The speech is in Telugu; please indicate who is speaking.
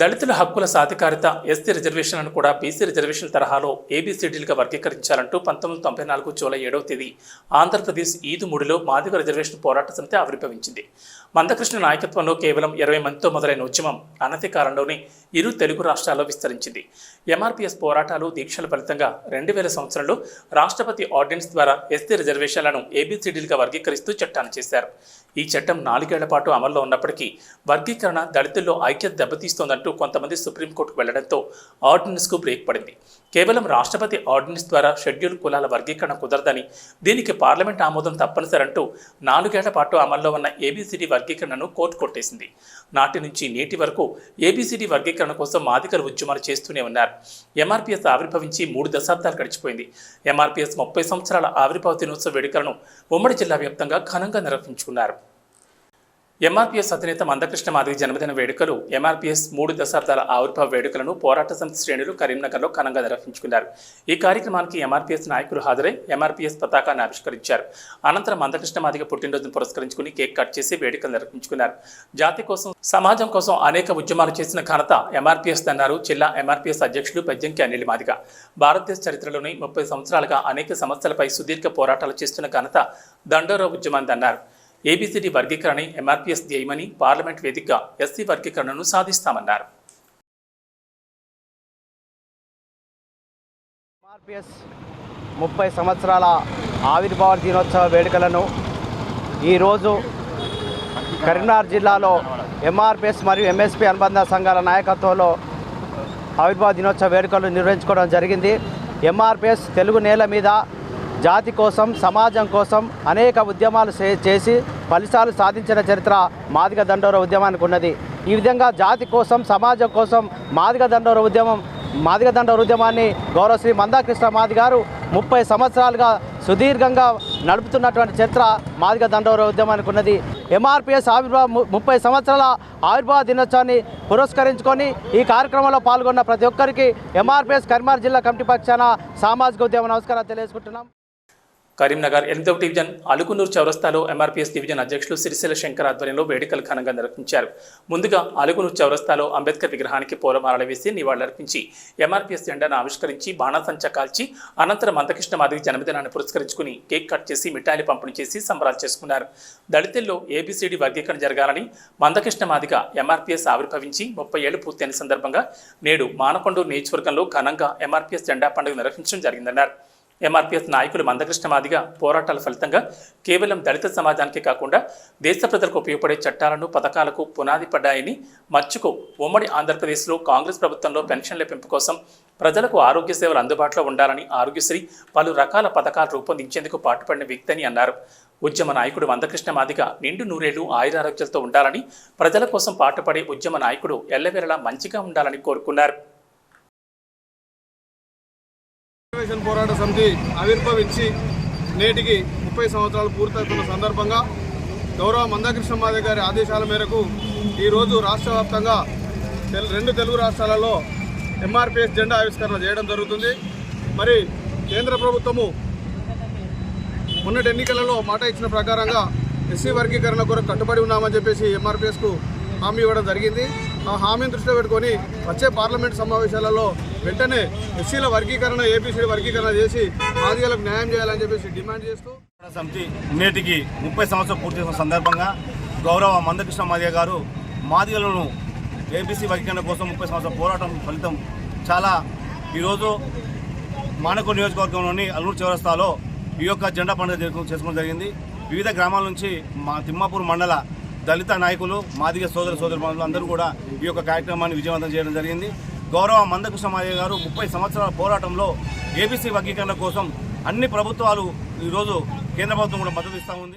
Speaker 1: దళితుల హక్కుల సాధికారిత ఎస్సీ రిజర్వేషన్లను కూడా బీసీ రిజర్వేషన్ తరహాలో ఏబీసీడీలుగా వర్గీకరించాలంటూ పంతొమ్మిది వందల తొంభై నాలుగు జూలై ఏడవ తేదీ ఆంధ్రప్రదేశ్ ఈదు మూడులో మాదిగ రిజర్వేషన్ పోరాట సమితి ఆవిర్భవించింది. మందకృష్ణ నాయకత్వంలో కేవలం ఇరవై మందితో మొదలైన ఉద్యమం అనతి కాలంలోనే ఇరు తెలుగు రాష్ట్రాల్లో విస్తరించింది. ఎంఆర్పీఎస్ పోరాటాలు దీక్షల ఫలితంగా రెండు వేల సంవత్సరంలో రాష్ట్రపతి ఆర్డినెన్స్ ద్వారా ఎస్సీ రిజర్వేషన్లను ఏబీసీడీలుగా వర్గీకరిస్తూ చట్టాన్ని చేశారు. ఈ చట్టం నాలుగేళ్ళ పాటు అమల్లో ఉన్నప్పటికీ వర్గీకరణ దళితుల్లో ఐక్యత దెబ్బతీస్తోందంటూ కొంతమంది సుప్రీంకోర్టుకు వెళ్ళడంతో ఆర్డినెన్స్కు బ్రేక్ పడింది. కేవలం రాష్ట్రపతి ఆర్డినెన్స్ ద్వారా షెడ్యూల్ కులాల వర్గీకరణ కుదరదని దీనికి పార్లమెంట్ ఆమోదం తప్పనిసరంటూ నాలుగేళ్ళ పాటు అమల్లో ఉన్న ఏబీసీడీ వర్గీకరణను కోర్టు కొట్టేసింది. నాటి నుంచి నేటి వరకు ఏబీసీడీ వర్గీకరణ కోసం మాదికలు ఉద్యమాలు చేస్తూనే ఉన్నారు. ఎంఆర్పీఎస్ ఆవిర్భవించి మూడు దశాబ్దాలు గడిచిపోయింది. ఎంఆర్పీఎస్ ముప్పై సంవత్సరాల ఆవిర్భావ దినోత్సవ వేడుకలను ఉమ్మడి జిల్లా వ్యాప్తంగా ఘనంగా నిర్వహించుకున్నారు. ఎంఆర్పీఎస్ అధినేత మందకృష్ణ మాదిగ జన్మదిన వేడుకలు ఎంఆర్పీఎస్ మూడు దశాబ్దాల ఆవిర్భావ వేడుకలను పోరాట సమితి శ్రేణులు కరీంనగర్లో ఘనంగా నిర్వహించుకున్నారు. ఈ కార్యక్రమానికి ఎంఆర్పీఎస్ నాయకులు హాజరై ఎంఆర్పీఎస్ పతాకాన్ని ఆవిష్కరించారు. అనంతరం మందకృష్ణ మాదిగ పుట్టినరోజును పురస్కరించుకుని కేక్ కట్ చేసి వేడుకలు నిర్వహించుకున్నారు. జాతి కోసం సమాజం కోసం అనేక ఉద్యమాలు చేసిన ఘనత ఎంఆర్పీఎస్ అన్నారు జిల్లా ఎంఆర్పీఎస్ అధ్యక్షులు పెద్దంకి అనిల్ మాదిగ. భారతదేశ చరిత్రలోని ముప్పై సంవత్సరాలుగా అనేక సమస్యలపై సుదీర్ఘ పోరాటాలు చేస్తున్న ఘనత దండోరా ఉద్యమాన్ని అన్నారు ఏబిసిడి వర్గీకరణ ఎంఆర్పీఎస్ ధ్యేయమని పార్లమెంట్ వేదికగా ఎస్సీ వర్గీకరణను సాధిస్తామన్నారు.
Speaker 2: ఎంఆర్పిఎస్ ముప్పై సంవత్సరాల ఆవిర్భావ దినోత్సవ వేడుకలను ఈరోజు కరీంనగర్ జిల్లాలో ఎంఆర్పిఎస్ మరియు ఎంఎస్పి అనుబంధ సంఘాల నాయకత్వంలో ఆవిర్భావ దినోత్సవ వేడుకలు నిర్వహించుకోవడం జరిగింది. ఎంఆర్పిఎస్ తెలుగు నేల మీద జాతి కోసం సమాజం కోసం అనేక ఉద్యమాలు చే- చేసి ఫలితాలు సాధించిన చరిత్ర మాదిగ దండోర ఉద్యమానికి ఉన్నది. ఈ విధంగా జాతి కోసం సమాజం కోసం మాదిగ దండోర ఉద్యమం మాదిగ దండోర ఉద్యమాన్ని గౌరవశ్రీ మందాకృష్ణ మాది గారు ముప్పై సంవత్సరాలుగా సుదీర్ఘంగా నడుపుతున్నటువంటి చరిత్ర మాదిగ దండోర ఉద్యమానికి ఉన్నది. ఎంఆర్పిఎస్ ఆవిర్భావ ము- ముప్పై సంవత్సరాల ఆవిర్భావ దినోత్సవాన్ని పురస్కరించుకొని ఈ కార్యక్రమంలో పాల్గొన్న ప్రతి ఒక్కరికి ఎంఆర్పిఎస్ కరీంనగర్ జిల్లా కమిటీ పక్షాన సామాజిక ఉద్యమ నమస్కారాలు తెలియజేసుకుంటున్నాం.
Speaker 1: కరీంనగర్ ఎనిమిదవ డివిజన్ అలుగునూరు చౌరస్తాలో ఎంఆర్పీఎస్ డివిజన్ అధ్యక్షులు సిరిసిల్ల శంకర్ ఆధ్వర్యంలో వేడుకలు ఘనంగా నిర్వహించారు. ముందుగా అలుగునూరు చౌరస్తాలో అంబేద్కర్ విగ్రహానికి పూలమాలలు వేసి నివాళులర్పించి ఎంఆర్పీఎస్ జెండాను ఆవిష్కరించి బాణాసంచ కాల్చి అనంతరం మందకృష్ణ మాదిరి జన్మదినాన్ని పురస్కరించుకుని కేక్ కట్ చేసి మిఠాయిలు పంపిణీ చేసి సంబరాలు చేసుకున్నారు. దళితుల్లో ఏబీసీడీ వర్గీకరణ జరగాలని మందకృష్ణ మాదిగ ఎంఆర్పీఎస్ ఆవిర్భవించి ముప్పై ఏళ్ళు పూర్తయిన సందర్భంగా నేడు మానకొండూరు నియోజకవర్గంలో ఘనంగా ఎంఆర్పీఎస్ జెండా పండుగ నిర్వహించడం జరిగిందన్నారు. ఎంఆర్పీఎస్ నాయకులు మందకృష్ణ మాదిగా పోరాటాల ఫలితంగా కేవలం దళిత సమాజానికి కాకుండా దేశ ప్రజలకు ఉపయోగపడే చట్టాలను పథకాలకు పునాది పడ్డాయని మచ్చుకు ఉమ్మడి ఆంధ్రప్రదేశ్లో కాంగ్రెస్ ప్రభుత్వంలో పెన్షన్ల పెంపు కోసం ప్రజలకు ఆరోగ్య సేవలు అందుబాటులో ఉండాలని ఆరోగ్యశ్రీ పలు రకాల పథకాలు రూపొందించేందుకు పాటుపడిన వ్యక్తి అని అన్నారు. ఉద్యమ నాయకుడు మందకృష్ణ మాదిగ నిండు నూరేళ్ళు ఆయురారోగ్యాలతో ఉండాలని ప్రజల కోసం పాటుపడే ఉద్యమ నాయకుడు ఎల్లవేళలా మంచిగా ఉండాలని కోరుకున్నారు.
Speaker 3: రిజర్వేషన్ పోరాట సమితి ఆవిర్భవించి నేటికి ముప్పై సంవత్సరాలు పూర్తవుతున్న సందర్భంగా గౌరవ మందకృష్ణ మాదే గారి ఆదేశాల మేరకు ఈరోజు రాష్ట్ర వ్యాప్తంగా రెండు తెలుగు రాష్ట్రాలలో ఎంఆర్పిఎస్ జెండా ఆవిష్కరణ చేయడం జరుగుతుంది. మరి కేంద్ర ప్రభుత్వము మొన్నటి ఎన్నికలలో మాట ఇచ్చిన ప్రకారంగా ఎస్సీ వర్గీకరణ కొరకు కట్టుబడి ఉన్నామని చెప్పేసి ఎంఆర్పిఎస్కు హామీ ఇవ్వడం జరిగింది. ఆ హామీని దృష్టిలో పెట్టుకొని వచ్చే పార్లమెంట్ సమావేశాలలో వెంటనే ఎస్సీల వర్గీకరణ ఏపీసీ వర్గీకరణ చేసి ఆదిలకు న్యాయం చేయాలని చెప్పేసి డిమాండ్ చేస్తూ
Speaker 4: సమితి నేటికి ముప్పై సంవత్సరాలు పూర్తి చేసిన సందర్భంగా గౌరవ మందకృష్ణ మాదిగ గారు మాదిగలను ఏబీసీ వర్గీకరణ కోసం ముప్పై సంవత్సరాల పోరాటం ఫలితం చాలా ఈరోజు మానకొ నియోజకవర్గంలోని అల్లూరు చౌరస్తాలో ఈ యొక్క జెండా పండుగ చేసుకోవడం జరిగింది. వివిధ గ్రామాల నుంచి మా తిమ్మాపూర్ మండల దళిత నాయకులు మాదిగ సోదర సోదరు అందరూ కూడా ఈ యొక్క కార్యక్రమాన్ని విజయవంతం చేయడం జరిగింది. గౌరవ మందకృష్ణ గారు ముప్పై సంవత్సరాల పోరాటంలో ఏబీసీ వర్గీకరణ కోసం అన్ని ప్రభుత్వాలు ఈరోజు కేంద్ర ప్రభుత్వం కూడా మద్దతు ఇస్తూ ఉంది.